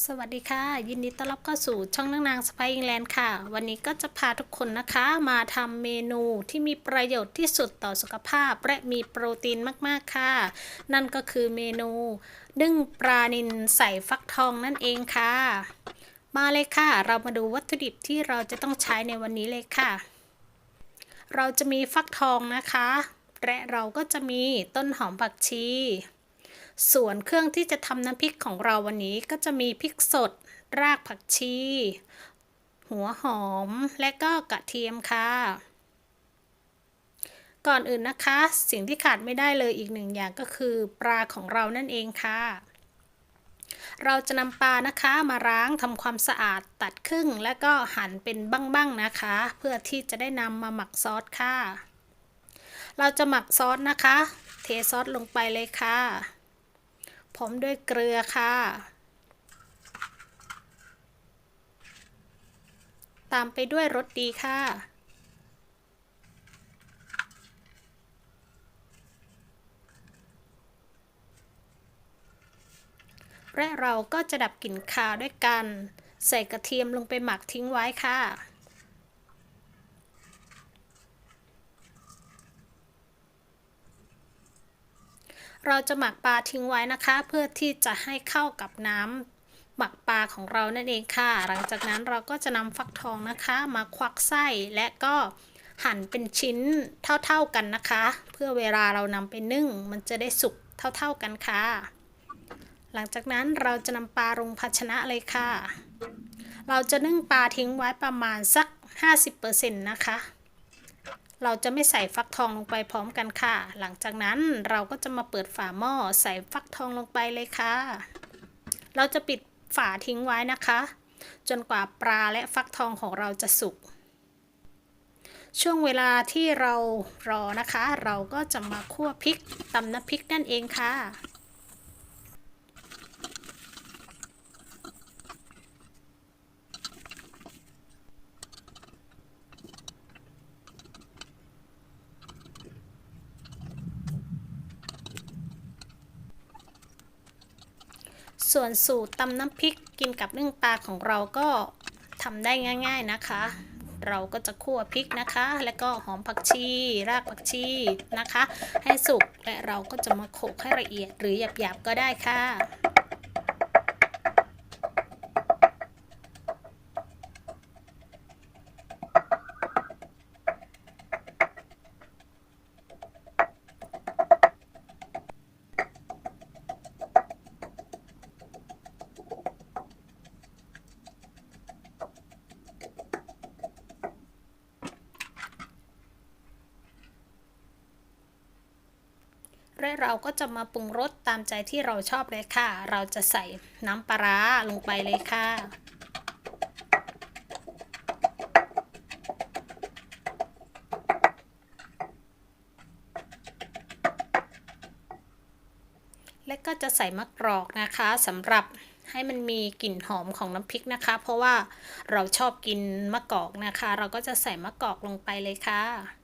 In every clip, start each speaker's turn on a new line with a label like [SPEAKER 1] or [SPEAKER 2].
[SPEAKER 1] สวัสดีค่ะ ยินดีต้อนรับเข้าสู่ช่องนางนางสไปอิงแลนด์ค่ะ วันนี้ก็จะพาทุกคนนะคะ มาทำเมนูที่มีประโยชน์ที่สุดต่อสุขภาพ และมีโปรตีนมากๆค่ะ นั่นก็คือเมนู นึ่งปลานิลใส่ฟักทองนั่นเองค่ะ มาเลยค่ะ เรามาดูวัตถุดิบที่เราจะต้องใช้ในวันนี้เลยค่ะ เราจะมีฟักทองนะคะ และเราก็จะมีต้นหอมผักชี ส่วนเครื่องที่จะทำน้ำพริกของเราวันนี้ก็จะมีพริกสด รากผักชี หัวหอม และก็กระเทียมค่ะ ก่อนอื่นนะคะ สิ่งที่ขาดไม่ได้เลยอีกหนึ่งอย่างก็คือปลาของเรานั่นเองค่ะ เราจะนำปลานะคะมาล้างทำความสะอาดตัดครึ่ง แล้วก็หั่นเป็นบ้างๆนะคะ เพื่อที่จะได้นำมาหมักซอสค่ะ เราจะหมักซอสนะคะ เทซอสลงไปเลยค่ะ พร้อมด้วยเกลือค่ะ ตามไปด้วยรสดีค่ะ และเราก็จะดับกลิ่นคาวด้วยกัน ใส่กระเทียมลงไปหมักทิ้งไว้ค่ะ เราจะหมักปลาทิ้งไว้นะคะ เพื่อที่จะให้เข้ากับน้ำหมักปลาของเรานั่นเองค่ะ หลังจากนั้นเราก็จะนำฟักทองนะคะ มาควักไส้และก็หั่นเป็นชิ้นเท่าๆกันนะคะ เพื่อเวลาเรานำไปนึ่ง มันจะได้สุกเท่าๆกันค่ะ หลังจากนั้นเราจะนำปลาลงภาชนะเลยค่ะ เราจะนึ่งปลาทิ้งไว้ประมาณสัก 50%นะคะ เราจะไม่ใส่ฟักทองลงไปพร้อมกันค่ะ หลังจากนั้นเราก็จะมาเปิดฝาหม้อใส่ฟักทองลงไปเลยค่ะ เราจะปิดฝาทิ้งไว้นะคะ จนกว่าปลาและฟักทองของเราจะสุก ช่วงเวลาที่เรารอนะคะ เราก็จะมาคั่วพริกตำน้ำพริกนั่นเองค่ะ ส่วนสูตรตำน้ำพริกกินกับนึ่งปลาของเราก็ทำได้ง่าย ๆนะคะ เราก็จะคั่วพริกนะคะ แล้วก็หอมผักชี รากผักชีนะคะ ให้สุกและเราก็จะมาโขลกให้ละเอียดหรือหยาบๆก็ได้ค่ะ และเราก็จะมาปรุงรสตามใจที่เราชอบเลยค่ะ เราจะใส่น้ำปลาร้าลงไปเลยค่ะ และก็จะใส่มะกรอกนะคะสำหรับให้มันมีกลิ่นหอมของน้ำพริกนะคะ เพราะว่าเราชอบกินมะกอกนะคะ เราก็จะใส่มะกอกลงไปเลยค่ะ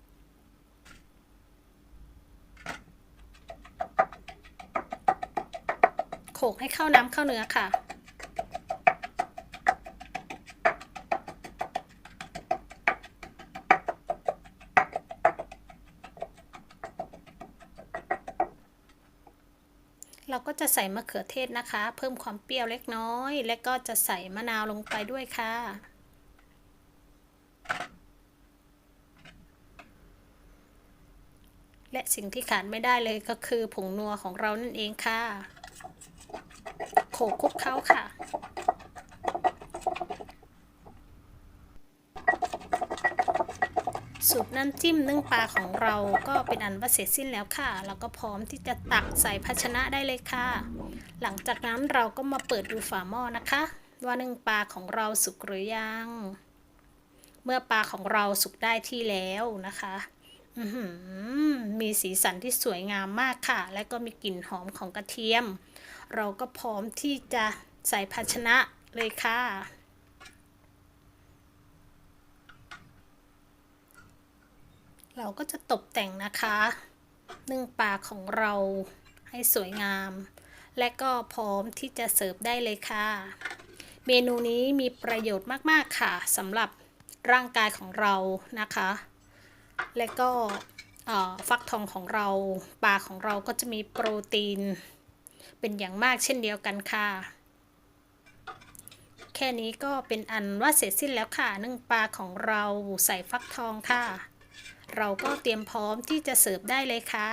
[SPEAKER 1] โขลกให้เข้าน้ำเข้าเนื้อค่ะ เราก็จะใส่มะเขือเทศนะคะ เพิ่มความเปรี้ยวเล็กน้อย และก็จะใส่มะนาวลงไปด้วยค่ะและสิ่งที่ขาดไม่ได้เลยก็คือผงนัวของเรานั่นเองค่ะ ขลกคลุกเคล้าค่ะ สูตรน้ำจิ้มนึ่งปลาของเราก็เป็นอันว่าเสร็จสิ้นแล้วค่ะเราก็พร้อมที่จะตักใส่ภาชนะได้เลยค่ะ หลังจากนั้นเราก็มาเปิดดูฝาหม้อนะคะ ว่านึ่งปลาของเราสุกหรือยัง เมื่อปลาของเราสุกได้ที่แล้วนะคะมีสีสันที่สวยงามมากค่ะ และก็มีกลิ่นหอมของกระเทียม เราก็พร้อมที่จะใส่ภาชนะเลยค่ะ เราก็จะตกแต่งนะคะนึ่งปลาของเราให้สวยงาม และก็พร้อมที่จะเสิร์ฟได้เลยค่ะ เมนูนี้มีประโยชน์มาก ๆ ค่ะสำหรับร่างกายของเรานะคะ และก็ฟักทองของเราปลาของเราก็จะมีโปรตีน เป็นอย่างมากเช่นเดียวกันค่ะ แค่นี้ก็เป็นอันว่าเสร็จสิ้นแล้วค่ะนึ่งปลาของเราใส่ฟักทองค่ะ เราก็เตรียมพร้อมที่จะเสิร์ฟได้เลยค่ะ